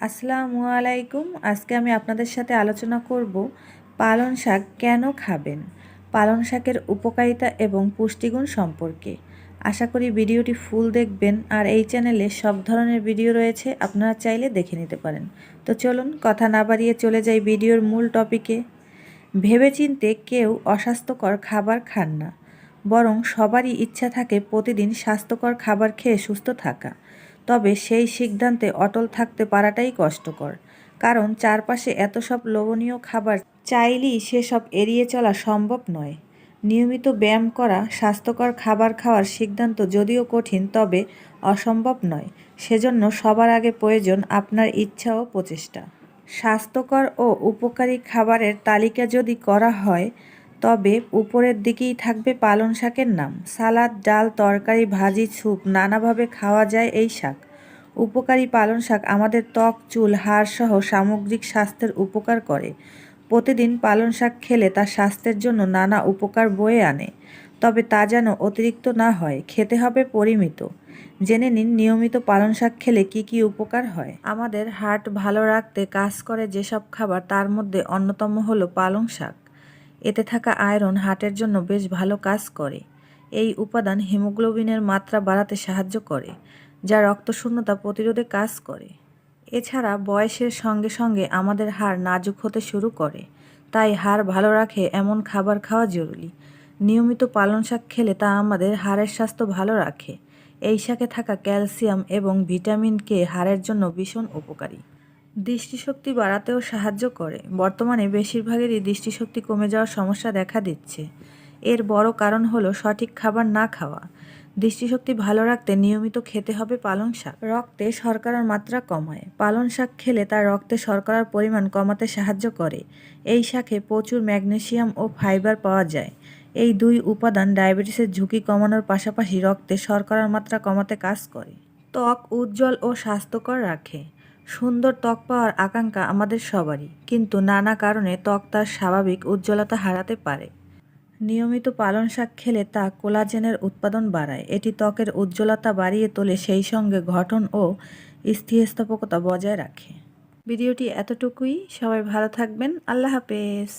আসসালামু আলাইকুম। আজকে আমি আপনাদের সাথে আলোচনা করব পালং শাক কেন খাবেন? পালং শাকের উপকারিতা এবং পুষ্টিগুণ সম্পর্কে। আশা করি ভিডিওটি ফুল দেখবেন আর এই চ্যানেলে সব ধরনের ভিডিও রয়েছে আপনারা চাইলে দেখে নিতে পারেন। তো চলুন কথা না বাড়িয়ে চলে যাই ভিডিওর মূল টপিকে। ভেবেচিন্তে কেউ অস্বাস্থ্যকর খাবার খান না, বরং সবারই ইচ্ছা থাকে প্রতিদিন স্বাস্থ্যকর খাবার খেয়ে সুস্থ থাকা। তবে সেই সিদ্ধান্তে অটল থাকতে পারাটাই কষ্টকর। কারণ চারপাশে এত সব লোভনীয় খাবার চাইলেই সেসব এড়িয়ে চলা সম্ভব নয়। নিয়মিত ব্যায়াম করা, স্বাস্থ্যকর খাবার খাওয়ার সিদ্ধান্ত যদিও কঠিন, তবে অসম্ভব নয়। সেজন্য সবার আগে প্রয়োজন আপনার ইচ্ছা ও প্রচেষ্টা। স্বাস্থ্যকর ও উপকারী খাবারের তালিকা যদি করা হয় তবে উপরের দিকেই থাকবে পালং শাকের নাম। সালাদ, ডাল, তরকারি, ভাজি, স্যুপ, নানাভাবে খাওয়া যায় এই শাক। উপকারী পালং শাক আমাদের ত্বক, চুল, হাড় সহ সামগ্রিক স্বাস্থ্যের উপকার করে। প্রতিদিন পালং শাক খেলে তা স্বাস্থ্যের জন্য নানা উপকার বয়ে আনে। তবে তা যেন অতিরিক্ত না হয়, খেতে হবে পরিমিত। জেনে নিন নিয়মিত পালং শাক খেলে কি কি উপকার হয়। আমাদের হার্ট ভালো রাখতে কাজ করে যেসব খাবার, তার মধ্যে অন্যতম হলো পালং শাক। এতে থাকা আয়রন হার্টের জন্য বেশ ভালো কাজ করে। এই উপাদান হিমোগ্লোবিনের মাত্রা বাড়াতে সাহায্য করে, যা রক্তশূন্যতা প্রতিরোধে কাজ করে। এছাড়া বয়সের সঙ্গে সঙ্গে আমাদের হাড় নাজুক হতে শুরু করে, তাই হাড় ভালো রাখে এমন খাবার খাওয়া জরুরি। নিয়মিত পালং শাক খেলে তা আমাদের হাড়ের স্বাস্থ্য ভালো রাখে। এই শাকে থাকা ক্যালসিয়াম এবং ভিটামিন কে হাড়ের জন্য ভীষণ উপকারী। দৃষ্টিশক্তি বাড়াতেও সাহায্য করে। বর্তমানে বেশিরভাগেরই দৃষ্টিশক্তি কমে যাওয়ার সমস্যা দেখা দিচ্ছে। এর বড় কারণ হলো সঠিক খাবার না খাওয়া। দৃষ্টিশক্তি ভালো রাখতে নিয়মিত খেতে হবে পালং শাক। রক্তে শর্করার মাত্রা কমায়। পালং শাক খেলে তার রক্তে শর্করার পরিমাণ কমাতে সাহায্য করে। এই শাকে প্রচুর ম্যাগনেসিয়াম ও ফাইবার পাওয়া যায়। এই দুই উপাদান ডায়াবেটিসের ঝুঁকি কমানোর পাশাপাশি রক্তে শর্করার মাত্রা কমাতে কাজ করে। ত্বক উজ্জ্বল ও স্বাস্থ্যকর রাখে। সুন্দর ত্বক পাওয়ার আকাঙ্ক্ষা আমাদের সবারই। কিন্তু নানা কারণে ত্বক তার স্বাভাবিক উজ্জ্বলতা হারাতে পারে। নিয়মিত পালন শাক খেলে তা কোলাজেনের উৎপাদন বাড়ায়। এটি ত্বকের উজ্জ্বলতা বাড়িয়ে তোলে সেই সঙ্গে গঠন ও স্থিতিস্থাপকতা বজায় রাখে। ভিডিওটি এতটুকুই। সবাই ভালো থাকবেন। আল্লাহ হাফেজ।